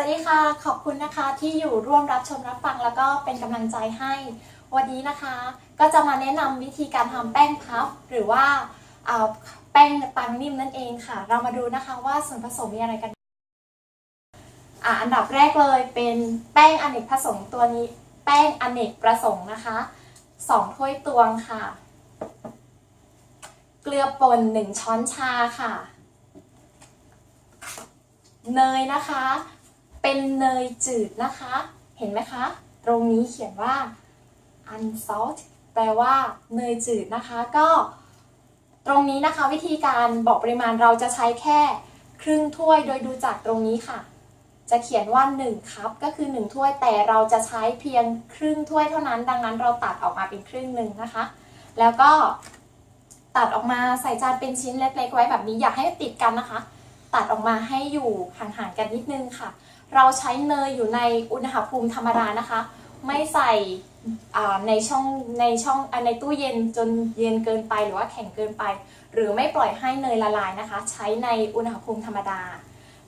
วัสดีค่ะ ขอบคุณนะคะที่อยู่ร่วมรับชมรับฟังแล้วก็เป็นกำลังใจให้ วันนี้นะคะ ก็จะมาแนะนำวิธีการทำแป้งพับ หรือว่าเอ่อแป้งปังนิ่มนั่นเองค่ะ เรามาดูนะคะว่าส่วนผสมมีอะไรกันอะอันดับแรกเลยเป็นแป้งอเนกประสงค์ตัวนี้ แป้งอเนกประสงค์นะคะสองถ้วยตวงค่ะ เกลือป่นหนึ่งช้อนชาค่ะ เนยนะคะ เป็นเนยจืดนะคะ เห็นไหมคะ ตรงนี้เขียนว่า unsalt แปลว่าเนยจืดนะคะ ก็ตรงนี้นะคะวิธีการบอกปริมาณเราจะใช้แค่ครึ่งถ้วยโดยดูจากตรงนี้ค่ะ จะเขียนว่า1คัพก็คือ 1 ถ้วยแต่เราจะใช้เพียงครึ่งถ้วยเท่านั้น ดังนั้นเราตัดออกมาเป็นครึ่งหนึ่งนะคะ แล้วก็ตัดออกมาใส่จานเป็นชิ้นเล็กๆไว้แบบนี้อย่าให้ติดกันนะคะ ตัดออกมาให้อยู่ห่างๆกันนิดนึงค่ะ เราใช้เนยอยู่ในอุณหภูมิธรรมดานะคะ ไม่ใส่ในช่องในช่องในตู้เย็นจนเย็นเกินไปหรือว่าแข็งเกินไป หรือไม่ปล่อยให้เนยละลายนะคะ ใช้ในอุณหภูมิธรรมดา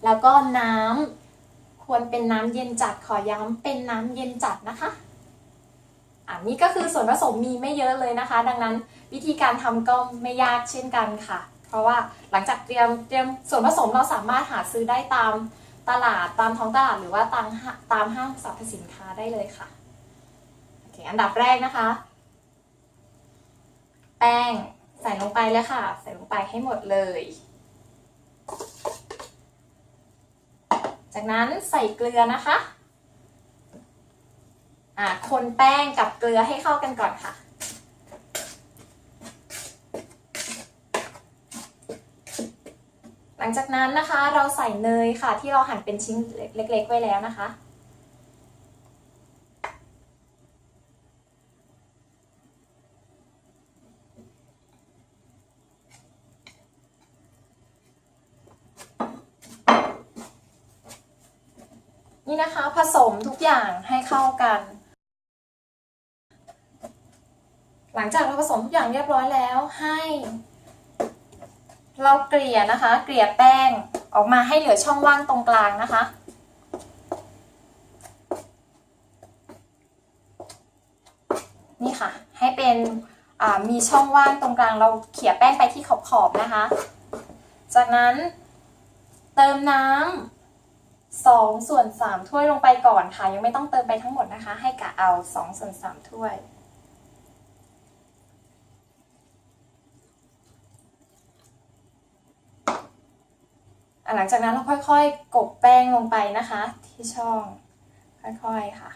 แล้วก็น้ำควรเป็นน้ำเย็นจัดขอย้ำเป็นน้ำเย็นจัดนะคะอันนี้ก็คือส่วนผสมมีไม่เยอะเลยนะคะ ดังนั้นวิธีการทำก็ไม่ยากเช่นกันค่ะ เพราะว่าหลังจากเตรียมเตรียมส่วนผสมเราสามารถหาซื้อได้ตาม ตลาดตามท้องตลาดหรือว่าตามห้าตามห้างสรรพสินค้าได้เลยค่ะโอเคอันดับแรกนะคะ แป้งใส่ลงไปเลยค่ะ ใส่ลงไปให้หมดเลย จากนั้นใส่เกลือนะคะอ่าคนแป้งกับเกลือให้เข้ากันก่อนค่ะ หลังจากนั้นนะคะเราใส่เนยค่ะ ที่เราหั่นเป็นชิ้นเล็ก ๆ ไว้แล้วนะคะ นี่นะคะผสมทุกอย่างให้เข้ากัน หลังจากเราผสมทุกอย่างเรียบร้อยแล้วให้ เราเกลี่ยนะคะ เกลี่ยแป้งออกมาให้เหลือช่องว่างตรงกลางนะคะ นี่ค่ะ ให้เป็นมีช่องว่างตรงกลางเราเขี่ยแป้งไปที่ขอบๆนะคะ จากนั้นเติมน้ำสองส่วนสามถ้วยลงไปก่อนค่ะ ยังไม่ต้องเติมไปทั้งหมดนะคะ ให้กะเอาสองส่วนสามถ้วย หลังจากนั้นเราค่อยๆ กบแป้งลงไปนะคะ ที่ช่องค่อยๆค่ะ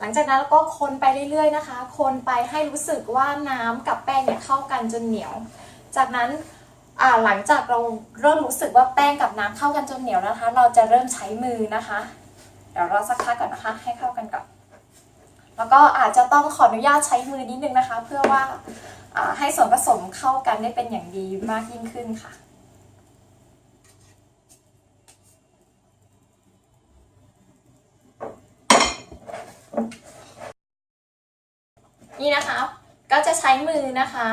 หลังจากนั้นเราก็คนไปเรื่อยๆนะคะ คนไปให้รู้สึกว่าน้ำกับแป้งเนี่ยเข้ากันจนเหนียว จากนั้นหลังจากเราเริ่มรู้สึกว่าแป้งกับน้ำเข้ากันจนเหนียวนะคะ เราจะเริ่มใช้มือนะคะ เดี๋ยวรอสักพักก่อนนะคะ ให้เข้ากันก่อน แล้วก็อาจจะต้องขออนุญาตใช้มือนิดนึงนะคะ เพื่อว่าให้ส่วนผสมเข้ากันได้เป็นอย่างดีมากยิ่งขึ้นค่ะ นี่นะคะ ก็จะใช้มือนะคะ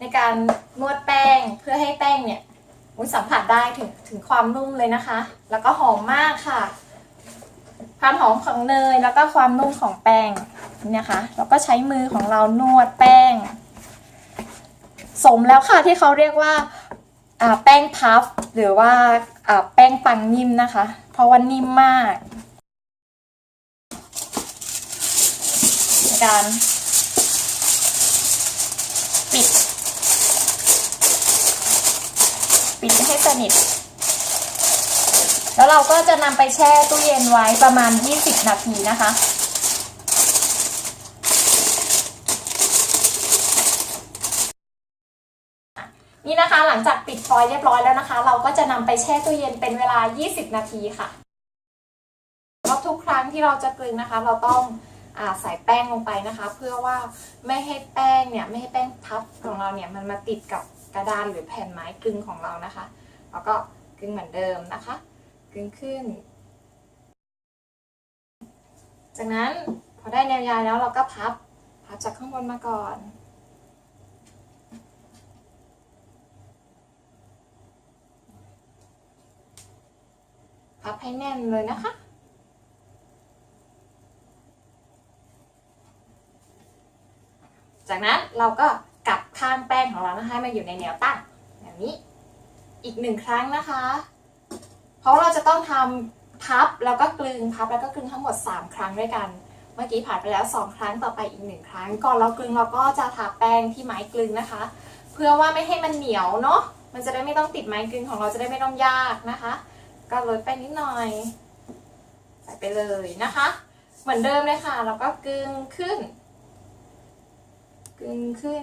ในการนวดแป้งเพื่อให้แป้งเนี่ยสัมผัสได้ถึงถึงความนุ่มเลยนะคะ แล้วก็หอมมากค่ะ ความหอมของเนยแล้วก็ความนุ่มของแป้งเนี่นะคะเราก็ใช้มือของเรานวดแป้ง สมแล้วค่ะที่เขาเรียกว่าแป้งพัฟหรือว่าแป้งปังนิ่มนะคะ เพราะว่านิ่มมากการปิด ปิดให้สนิท แล้วเราก็จะนำไปแช่ตู้เย็นไว้ประมาณ 20 นาทีนะคะ นี่นะคะหลังจากปิดฟอยล์เรียบร้อยแล้วนะคะ เราก็จะนำไปแช่ตู้เย็นเป็นเวลา 20 นาทีค่ะแล้วทุกครั้งที่เราจะกลึงนะคะ เราต้องอาใส่แป้งลงไปนะคะ เพื่อว่าไม่ให้แป้งเนี่ยไม่ให้แป้งพับของเราเนี่ยมันมาติดกับกระดานหรือแผ่นไม้กลึงของเรานะคะ แล้วก็กลึงเหมือนเดิมนะคะ เกลืนขึ้น จากนั้นพอได้แนวยาวแล้วเราก็พับ พับจากข้างบนมาก่อน พับให้แน่นเลยนะคะจากนั้นเราก็กลับข้างแป้งของเรานะคะมาอยู่ในแนวตั้งแบบนี้อีกหนึ่งครั้งนะคะ เพราะเราจะต้องทำพับแล้วก็กลึงพับแล้วก็กลึงทั้งหมด 3 ครั้งด้วยกัน เมื่อกี้ผ่านไปแล้ว 2 ครั้งต่อไปอีกหนึ่งครั้ง ก่อนเรากลึงเราก็จะทาแป้งที่ไม้กลึงนะคะ เพื่อว่าไม่ให้มันเหนียวเนาะมันจะได้ไม่ต้องติดไม้กลึงของเราจะได้ไม่ต้องยากนะคะ ก็ลดไปนิดหน่อยใส่ไปเลยนะคะ เหมือนเดิมเลยค่ะแล้วก็กลึงขึ้นกลึงขึ้น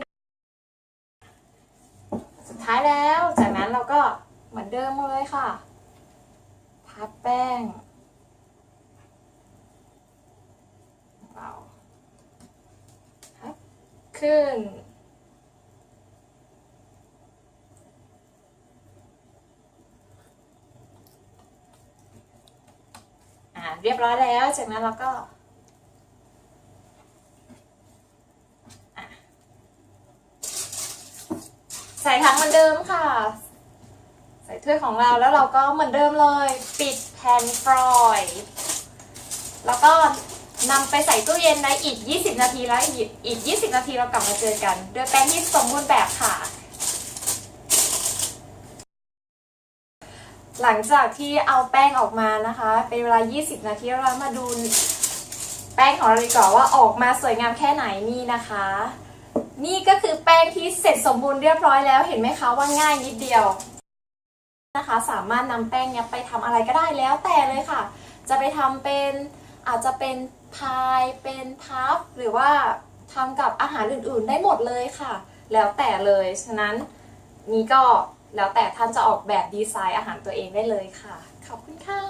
สุดท้ายแล้วจากนั้นเราก็เหมือนเดิมเลยค่ะ พับแป้งเราพับขึ้น อ่าเรียบร้อยแล้ว จากนั้นเราก็ใส่ถังเหมือนเดิมค่ะ ถ้วยของเราแล้วเราก็เหมือนเดิมเลย ปิดแผ่นฟรอยล์แล้วก็นำไปใส่ตู้เย็นในอีก 20 นาทีแล้วอีกอีก 20 นาทีเรากลับมาเจอกันด้วยแป้งที่สมบูรณ์แบบค่ะ หลังจากที่เอาแป้งออกมานะคะ เป็นเวลา 20 นาทีแล้วเรามาดูแป้งของเราดีกว่าว่าออกมาสวยงามแค่ไหนนี่นะคะ นี่ก็คือแป้งที่เสร็จสมบูรณ์เรียบร้อยแล้วเห็นไหมคะว่าง่ายนิดเดียว นะคะ สามารถนำแป้งเนี้ยไปทำอะไรก็ได้แล้วแต่เลยค่ะ จะไปทำเป็นอาจจะเป็นพายเป็นพัฟหรือว่าทำกับอาหารอื่นๆ ได้หมดเลยค่ะ แล้วแต่เลยฉะนั้นนี่ก็แล้วแต่ท่านจะออกแบบดีไซน์อาหารตัวเองได้เลยค่ะ ขอบคุณค่ะ